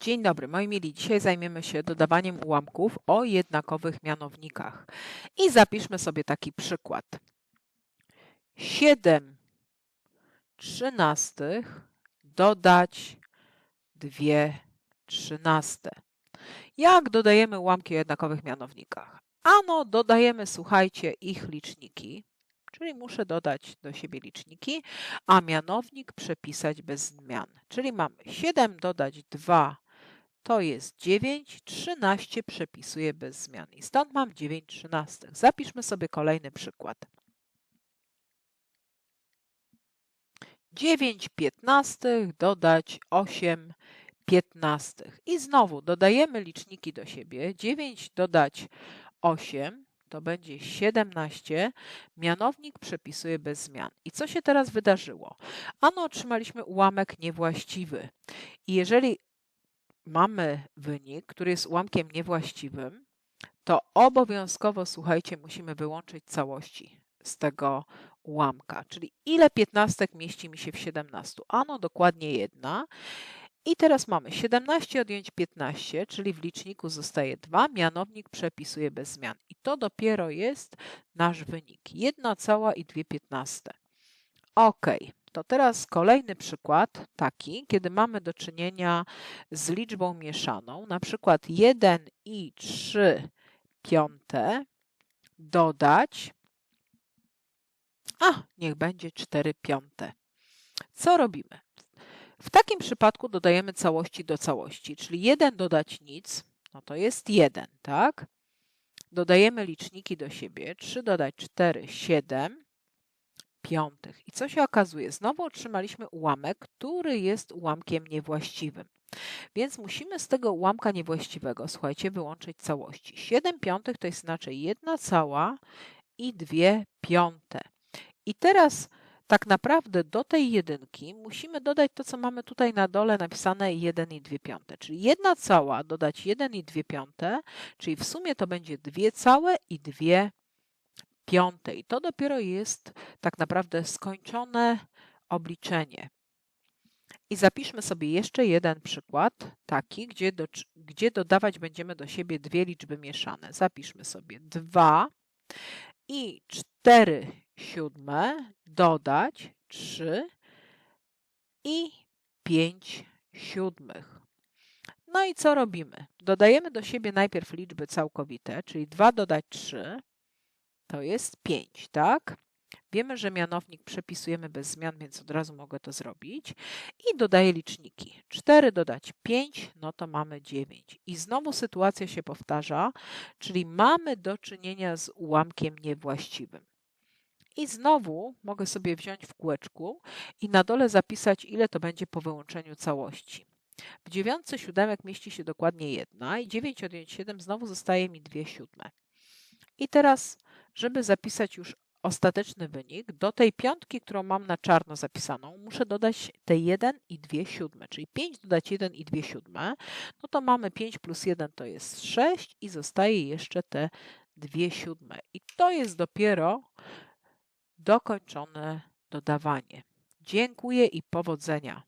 Dzień dobry, moi mili. Dzisiaj zajmiemy się dodawaniem ułamków o jednakowych mianownikach. I zapiszmy sobie taki przykład. 7 trzynastych dodać 2 trzynaste. Jak dodajemy ułamki o jednakowych mianownikach? Ano, dodajemy, słuchajcie, ich liczniki, czyli muszę dodać do siebie liczniki, a mianownik przepisać bez zmian. Czyli mamy 7 dodać 2 to jest 9, 13 przepisuję bez zmian. I stąd mam 9 trzynastych. Zapiszmy sobie kolejny przykład. 9 piętnastych dodać 8 piętnastych. I znowu dodajemy liczniki do siebie. 9 dodać 8 to będzie 17. Mianownik przepisuje bez zmian. I co się teraz wydarzyło? Ano otrzymaliśmy ułamek niewłaściwy. I jeżeli mamy wynik, który jest ułamkiem niewłaściwym, to obowiązkowo, słuchajcie, musimy wyłączyć całości z tego ułamka. Czyli ile piętnastek mieści mi się w 17? Ano, dokładnie jedna. I teraz mamy 17 odjąć 15, czyli w liczniku zostaje 2, mianownik przepisuje bez zmian. I to dopiero jest nasz wynik. 1 cała i 2 piętnaste. Ok, to teraz kolejny przykład taki, kiedy mamy do czynienia z liczbą mieszaną, na przykład 1 i 3 piąte dodać, a niech będzie 4 piąte. Co robimy? W takim przypadku dodajemy całości do całości, czyli 1 dodać nic, no to jest 1, tak? Dodajemy liczniki do siebie, 3 dodać 4, 7, piątych. I co się okazuje? Znowu otrzymaliśmy ułamek, który jest ułamkiem niewłaściwym. Więc musimy z tego ułamka niewłaściwego, słuchajcie, wyłączyć całości. 7 piątych to jest inaczej 1 cała i 2 piąte. I teraz tak naprawdę do tej jedynki musimy dodać to, co mamy tutaj na dole napisane 1 i 2 piąte. Czyli 1 cała dodać 1 i 2 piąte, czyli w sumie to będzie 2 całe i 2 piątej. To dopiero jest tak naprawdę skończone obliczenie. I zapiszmy sobie jeszcze jeden przykład, taki, gdzie, do, gdzie dodawać będziemy do siebie dwie liczby mieszane. Zapiszmy sobie 2 i 4 siódme dodać 3 i 5 siódmych. No i co robimy? Dodajemy do siebie najpierw liczby całkowite, czyli 2 dodać 3 to jest 5, tak? Wiemy, że mianownik przepisujemy bez zmian, więc od razu mogę to zrobić. I dodaję liczniki. 4 dodać 5, no to mamy 9. I znowu sytuacja się powtarza, czyli mamy do czynienia z ułamkiem niewłaściwym. I znowu mogę sobie wziąć w kółeczku i na dole zapisać, ile to będzie po wyłączeniu całości. W dziewiątce siódemek mieści się dokładnie jedna i 9 odjąć 7 znowu zostaje mi 2 siódme. I teraz żeby zapisać już ostateczny wynik, do tej piątki, którą mam na czarno zapisaną, muszę dodać te 1 i 2 siódme, czyli 5 dodać 1 i 2 siódme, no to mamy 5 plus 1 to jest 6 i zostaje jeszcze te 2 siódme. I to jest dopiero dokończone dodawanie. Dziękuję i powodzenia.